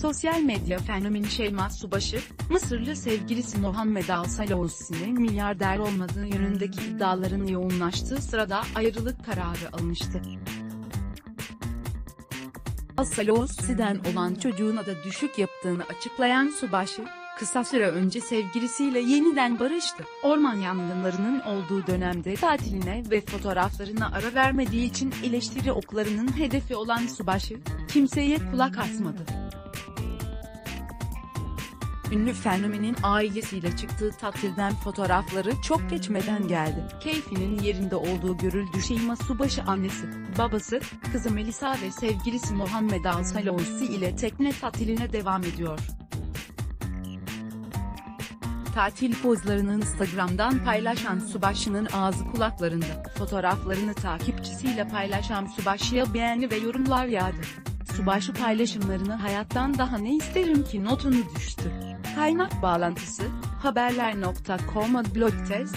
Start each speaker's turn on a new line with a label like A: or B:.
A: Sosyal medya fenomeni Şeyma Subaşı, Mısırlı sevgilisi Muhammed Al-Salous'un milyarder olmadığı yönündeki iddiaların yoğunlaştığı sırada ayrılık kararı almıştı. Al-Salous'den olan çocuğuna da düşük yaptığını açıklayan Subaşı, kısa süre önce sevgilisiyle yeniden barıştı. Orman yangınlarının olduğu dönemde tatiline ve fotoğraflarına ara vermediği için eleştiri oklarının hedefi olan Subaşı, kimseye kulak asmadı. Ünlü fenomenin ailesiyle çıktığı tatilden fotoğrafları çok geçmeden geldi. Keyfinin yerinde olduğu görüldü Şeyma Subaşı annesi, babası, kızı Melisa ve sevgilisi Muhammed Al-Saloussi ile tekne tatiline devam ediyor. Tatil pozlarını Instagram'dan paylaşan Subaşı'nın ağzı kulaklarında. Fotoğraflarını takipçisiyle paylaşan Subaşı'ya beğeni ve yorumlar yağdı. Subaşı paylaşımlarını hayattan daha ne isterim ki notunu düştü. Kaynak bağlantısı, haberler.com blog test,